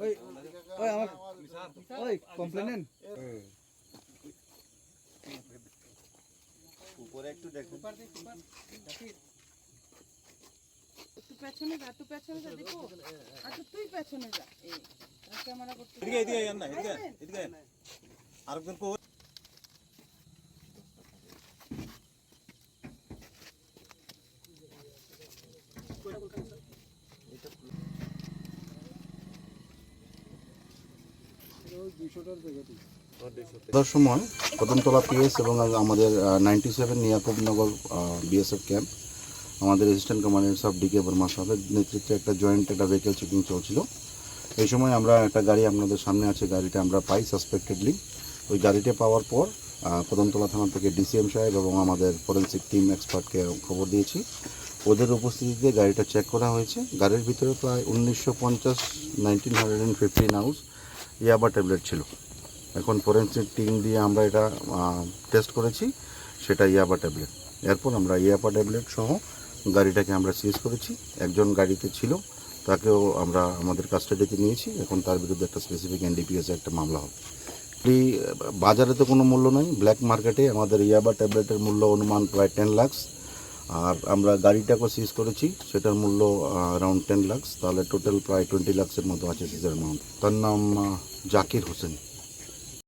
ওই ওই আমার ওই কমপ্লেনেন উপরে একটু দেখুন। একটু পেছনে যা একটু পেছনে যা দেখো। আচ্ছা তুই পেছনে যা। এই ক্যামেরা করতে এদিকে এদিকে না এদিকে এদিকে আরেকজন কো সময় কদমতলা পিএস এবং আমাদের ninety seven Niyakbanagar BSF camp আমাদের অ্যাসিস্ট্যান্ট কমান্ডার সাহেব ডিকে বর্মা সাহেবের নেতৃত্বে একটা জয়েন্ট একটা ভেহিকেল চেকিং চলছিল। এই সময় আমরা একটা গাড়ি আপনাদের সামনে আছে, গাড়িটা আমরা পাই সাসপেক্টেডলি ওই গাড়িটা পাওয়ার পর কদমতলা থানা থেকে ডিসিএম সাহেব এবং আমাদের ফরেন্সিক টিম এক্সপার্টকে খবর দিয়েছি। ওদের উপস্থিতিতে গাড়িটা চেক করা হয়েছে। গাড়ির ভিতরে প্রায় উনিশশো পঞ্চাশ নাইনটিন হান্ড্রেড অ্যান্ড ফিফটিন আউস ইয়াবা ট্যাবলেট ছিল। এখন ফরেন্সিক টিম দিয়ে আমরা এটা টেস্ট করেছি, সেটা ইয়াবা ট্যাবলেট। এরপর আমরা ইয়াবা ট্যাবলেট সহ গাড়িটাকে আমরা সিজ করেছি। একজন গাড়িতে ছিল, তাকেও আমরা আমাদের কাস্টাডিতে নিয়েছি। এখন তার বিরুদ্ধে একটা স্পেসিফিক এনডিপিএস একটা মামলা হবে। এই, বাজারে তো কোনো মূল্য নাই। ব্ল্যাক মার্কেটে আমাদের ইয়াবা ট্যাবলেটের মূল্য অনুমান প্রায় টেন লাখস আর আমরা গাড়িটা কো সিজ করেছি, সেটার মূল্য অ্যারাউন্ড টেন লাক্স তাহলে টোটাল প্রায় টোয়েন্টি লাক্সের মতো আছে সিজের অ্যামাউন্ট তার নাম জাকির হোসেন।